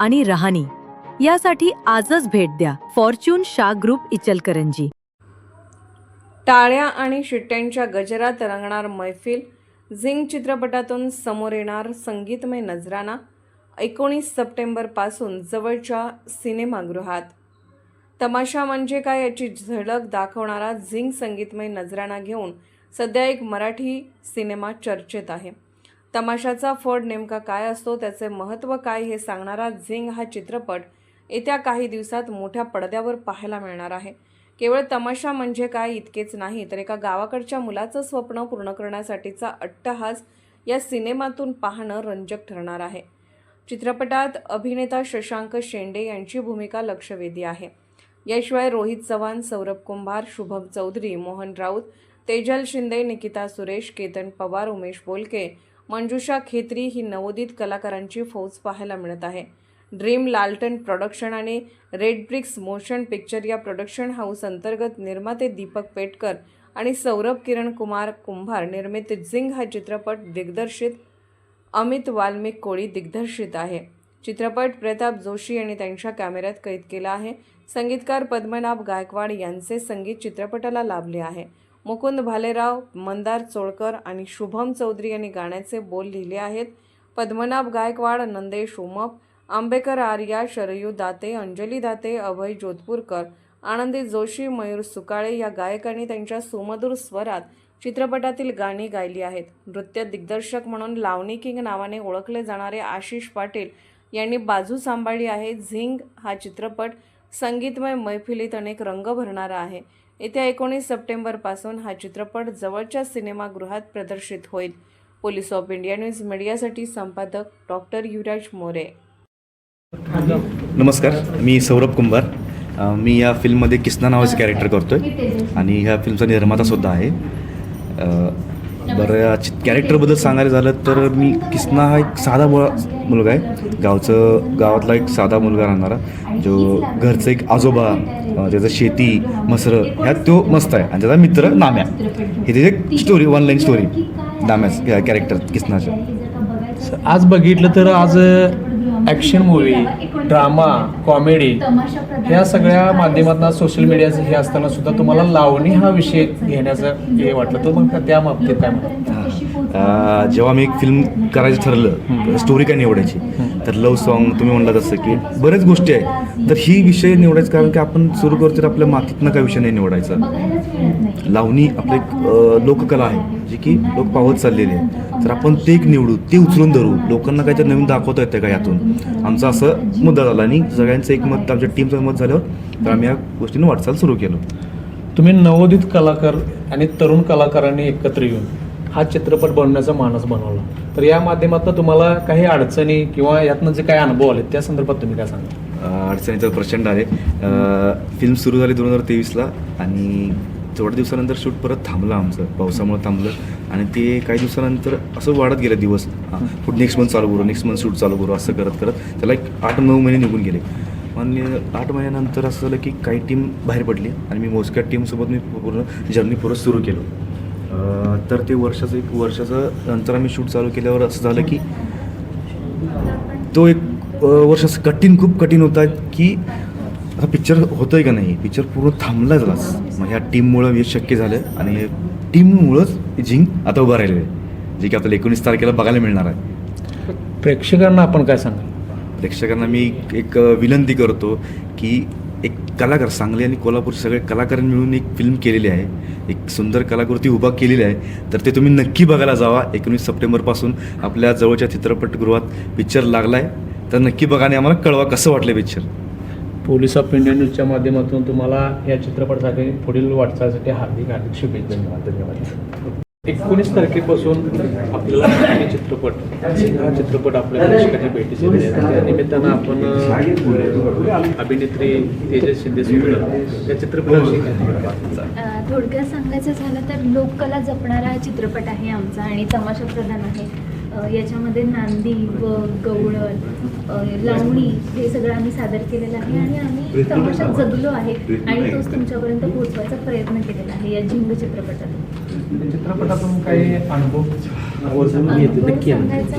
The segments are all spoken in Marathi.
आणि रहाणी. यासाठी आजच भेट द्या. फॉर्च्यून शा ग्रुप इचलकरंजी. टाळ्या आणि शिट्ट्यांच्या गजरात रंगणार मैफिल झिंग चित्रपटातून समोर येणार संगीतमय नजराना एकोणीस सप्टेंबरपासून जवळच्या सिनेमागृहात. तमाशा म्हणजे काय याची झलक दाखवणारा झिंग संगीतमय नजराणा घेऊन सध्या एक मराठी सिनेमा चर्चेत आहे. तमाशाचा फड नेमका काय असतो त्याचे महत्त्व काय हे सांगणारा झिंग हा चित्रपट येत्या काही दिवसात मोठ्या पडद्यावर पाहायला मिळणार आहे. केवळ तमाशा म्हणजे काय इतकेच नाही तर एका गावाकडच्या मुलाचं स्वप्न पूर्ण करण्यासाठीचा अट्टहास या सिनेमातून पाहणं रंजक ठरणार आहे. चित्रपटात अभिनेता शशांक शेंडे यांची भूमिका लक्षवेधी आहे. याशिवाय रोहित चव्हाण सौरभ कुंभार शुभम चौधरी मोहन राऊत तेजल शिंदे निकिता सुरेश केतन पवार उमेश बोलके मंजुषा खेत्री ही नवोदित कलाकारांची फौज पाहायला मिळत आहे. ड्रीम लालटन प्रोडक्शन आणि रेड ब्रिक्स मोशन पिक्चर या प्रोडक्शन हाऊस अंतर्गत निर्माते दीपक पेटकर आणि सौरभ किरण कुमार कुंभार निर्मित झिंग हा चित्रपट दिग्दर्शित अमित वाल्मिक कोळी दिग्दर्शित आहे. चित्रपट प्रताप जोशी यांनी त्यांच्या कॅमेऱ्यात कैद केला आहे. संगीतकार पद्मनाभ गायकवाड यांचे संगीत चित्रपटाला लाभले आहे. मुकुंद भालेराव मंदार चोळकर आणि शुभम चौधरी यांनी गाण्याचे बोल लिहिले आहेत. पद्मनाभ गायकवाड नंदेश उमप आंबेकर आर्या शरयू दाते अंजली दाते अभय जोधपूरकर आनंदी जोशी मयूर सुकाळे या गायकांनी त्यांच्या सुमधुर स्वरात चित्रपटातील गाणी गायली आहेत. नृत्य दिग्दर्शक म्हणून लावणी किंग नावाने ओळखले जाणारे आशिष पाटील यांनी बाजू सांभाळली आहे. झिंग हा चित्रपट संगीतमय मैफिलीत अनेक रंग भरणारा आहे. येत्या एकोणीस सप्टेंबरपासून हा चित्रपट जवळच्या सिनेमागृहात प्रदर्शित होईल. पोलीस ऑफ इंडिया न्यूज मीडियासाठी संपादक डॉक्टर युवराज मोरे. नमस्कार मी सौरभ कुंभार. मी या फिल्ममध्ये किसना नावाचं कॅरेक्टर करतो आहे आणि ह्या फिल्मचा निर्मातासुद्धा आहे. बरं कॅरेक्टरबद्दल सांगायला झालं तर मी किसना हा एक साधा मुलगा आहे. गावचं गावातला एक साधा मुलगा राहणारा जो घरचं एक आजोबा त्याचं शेती मसरं ह्या तो मस्त आहे. आणि त्याचा मित्र नाम्या. हे त्याची एक स्टोरी वन लाईन स्टोरी नाम्याच कॅरेक्टर किसनाचं आज बघितलं तर आज ॲक्शन मूवी ड्रामा कॉमेडी ह्या सगळ्या माध्यमातून सोशल मीडियाचं हे असताना सुद्धा तुम्हाला लावणी हा विषय घेण्याचं हे वाटलं. तर मग त्या बाबतीत काय म्हणतात जेव्हा मी एक फिल्म करायचं ठरलं स्टोरी काय निवडायची तर लव्ह सॉन्ग तुम्ही म्हणला तसं की बरेच गोष्टी आहेत तर ही विषय निवडायचं कारण की आपण सुरू करतो तर आपल्या मातीतनं काय विषय नाही निवडायचा. लावणी आपली एक लोककला आहे जी की लोक पावत चाललेली आहे. तर आपण ते एक निवडू ते उचलून धरू. लोकांना काहीतरी नवीन दाखवता येतं का यातून? आमचा असं मुद्दा झाला आणि सगळ्यांचं एक मत आमच्या टीमचं मत झाल्यावर तर आम्ही या गोष्टीनं वाटचाल सुरू केलो. तुम्ही नवोदित कलाकार आणि तरुण कलाकारांनी एकत्र येऊन हा चित्रपट बनवण्याचा मानस बनवला. तर या माध्यमातून तुम्हाला काही अडचणी किंवा यातनं जे काही अनुभव आले त्या संदर्भात तुम्ही काय सांगा अडचणी तर प्रचंड आले फिल्म सुरू झाली दोन हजार तेवीसला आणि थोड्या दिवसानंतर शूट परत थांबलं आमचं. पावसामुळे थांबलं. आणि ते काही दिवसानंतर असं वाढत गेलं दिवस. पुढे नेक्स्ट मंथ चालू करू नेक्स्ट मंथ शूट चालू करू असं करत करत. त्याला एक आठ नऊ महिने निघून गेले. आणि आठ महिन्यानंतर असं झालं की काही टीम बाहेर पडली आणि मी मोजक्या टीमसोबत मी पूर्ण जर्नी परत सुरू केलो. तर ते वर्षाचं एक वर्षाचं नंतर आम्ही शूट चालू केल्यावर असं झालं की तो एक अ, वर्ष असं कठीण खूप कठीण होता की आता पिक्चर होतं आहे का नाही? पिक्चर पूर्ण थांबलाच मग ह्या टीममुळं हे शक्य झालं आणि टीममुळंच झिंग आता उभं राहिलेलं आहे. जे की आपल्याला एकोणीस तारखेला बघायला मिळणार आहे. प्रेक्षकांना आपण काय सांगाल? प्रेक्षकांना मी एक विनंती करतो की एक कलाकार सांगली आणि कोल्हापूरचे सगळे कलाकारांनी मिळून एक फिल्म केलेली आहे. एक सुंदर कलाकृती उभा केलेली आहे. तर ते तुम्ही नक्की बघायला जावा. एकोणीस सप्टेंबरपासून आपल्या जवळच्या चित्रपटगृहात पिक्चर लागला आहे तर नक्की बघा आणि आम्हाला कळवा कसं वाटलं पिक्चर पोलीस ऑफ इंडिया न्यूजच्या माध्यमातून तुम्हाला या चित्रपटासाठी पुढील वाटचालीसाठी हार्दिक हार्दिक शुभेच्छा. धन्यवाद. धन्यवाद. एकोणीस तारखेपासून आपल्याला चित्रपट हा चित्रपट आपल्या प्रेक्षकांच्या भेटीसाठी त्या निमित्तानं आपण अभिनेत्री तेजस शिंदे या त्या चित्रपटाविषयी थोडक्यात सांगायचं झालं तर लोककला जपणारा हा चित्रपट आहे आमचा आणि तमाशा प्रधान आहे. याच्यामध्ये नांदी व गवळण लावणी हे सगळं आम्ही सादर केलेलं आहे आणि आम्ही तमाशा जगलो आहे आणि तोच तुमच्यापर्यंत पोहोचवायचा प्रयत्न केलेला आहे या झिंग चित्रपटातून त्या चित्रपटातून काही अनुभव? अनुभव सांगायचं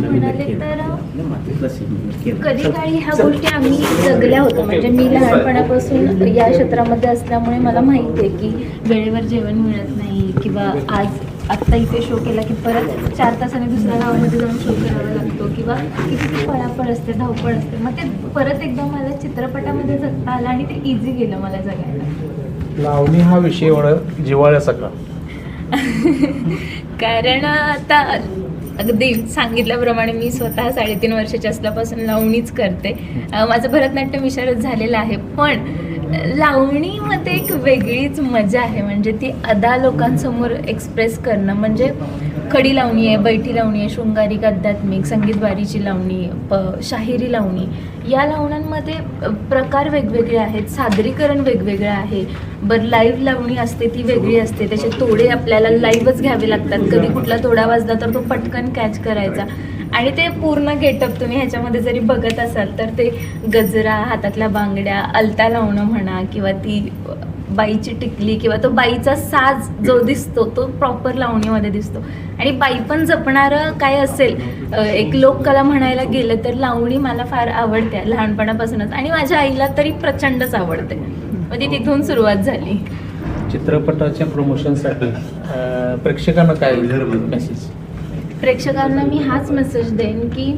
म्हणाले तर कधी काळी ह्या गोष्टी आम्ही जगल्या होत्या. म्हणजे मी लहानपणापासून या क्षेत्रामध्ये असल्यामुळे मला माहिती आहे की वेळेवर जेवण मिळत नाही किंवा आज आत्ता इथे शो केला की परत चार तासाने दुसऱ्या गावामध्ये जाऊन शो करावा लागतो किंवा किती पळापळ असते धावपळ असते. मग ते परत एकदा मला चित्रपटामध्ये जगता आलं आणि ते इझी गेलं मला जगायला. लावणी हा विषय एवढा जिव्हाळ्याचा का? कारण आता अगदी सांगितल्याप्रमाणे मी स्वतः साडेतीन वर्षाची असल्यापासून लावणीच करते. माझं भरतनाट्यम विशारद झालेलं आहे. पण लावणीमध्ये एक वेगळीच मजा आहे. म्हणजे ती अदा लोकांसमोर एक्सप्रेस करणं. म्हणजे खडी लावणी आहे बैठी लावणी आहे शृंगारिक आध्यात्मिक संगीतवारीची लावणी प शाहिरी लावणी. या लावण्यांमध्ये प्रकार वेगवेगळे आहेत. सादरीकरण वेगवेगळं आहे. बरं लाईव्ह लावणी असते ती वेगळी असते. त्याचे तोडे आपल्याला लाईव्हच घ्यावे लागतात. कधी कुठला तोडा वाजला तर तो पटकन कॅच करायचा. आणि ते पूर्ण गेटअप तुम्ही ह्याच्यामध्ये जरी बघत असाल तर ते गजरा हातातल्या बांगड्या अलता लावणं म्हणा किंवा ती बाईची टिकली किंवा तो बाईचा साज जो दिसतो तो प्रॉपर लावणीमध्ये दिसतो. आणि बाई पण जपणारं काय असेल एक लोककला म्हणायला गेलं तर लावणी मला फार आवडते लहानपणापासूनच. आणि माझ्या आईला तरी प्रचंडच आवडते. म्हणजे तिथून सुरुवात झाली. चित्रपटाच्या प्रमोशनसाठी प्रेक्षकांना काय मेसेज प्रेक्षकांना मी हाच मेसेज देईन की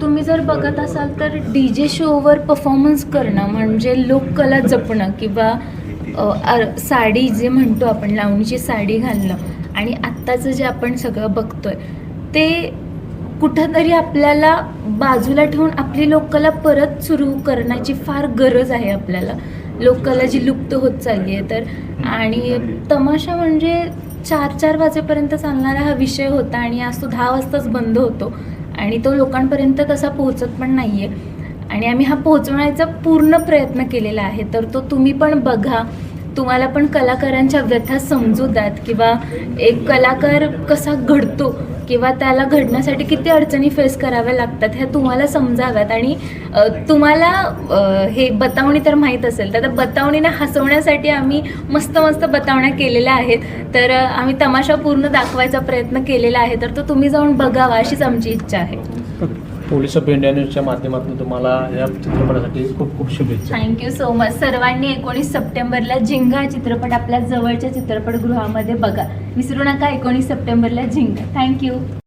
तुम्ही जर बघत असाल तर डी जे शोवर परफॉर्मन्स करणं म्हणजे लोककला जपणं किंवा साडी जे म्हणतो आपण लावणीची साडी घालणं आणि आत्ताचं जे आपण सगळं बघतोय ते कुठंतरी आपल्याला बाजूला ठेवून आपली लोककला परत सुरू करण्याची फार गरज आहे आपल्याला. लोककला जी लुप्त होत चालली आहे तर. आणि तमाशा म्हणजे चार चार वाजेपर्यंत चालणारा हा विषय होता आणि आज तो दहा वाजताच बंद होतो. आणि तो लोकांपर्यंत तसा पोहोचत पण नाही आहे आणि आम्ही हा पोहोचवण्याचा पूर्ण प्रयत्न केलेला आहे. तर तो तुम्ही पण बघा. तुम्हाला पण कलाकारांच्या व्यथा समजू द्यात किंवा एक कलाकार कसा घडतो किंवा त्याला घडण्यासाठी किती अडचणी फेस कराव्या लागतात ह्या तुम्हाला समजाव्यात. आणि तुम्हाला हे बतावणी तर माहीत असेल तर बतावणीने हसवण्यासाठी आम्ही मस्त मस्त बतावण्या केलेल्या आहेत. तर आम्ही तमाशा पूर्ण दाखवायचा प्रयत्न केलेला आहे तर तो तुम्ही जाऊन बघावा अशीच आमची इच्छा आहे. पोलीस ऑफ इंडिया न्यूजच्या माध्यमातून तुम्हाला या चित्रपटासाठी खूप खूप शुभेच्छा. थँक्यू सो मच सर्वांनी एकोणीस सप्टेंबरला झिंगा चित्रपट आपल्या जवळच्या चित्रपटगृहामध्ये बघा. विसरू नका एकोणीस सप्टेंबरला झिंगा. थँक्यू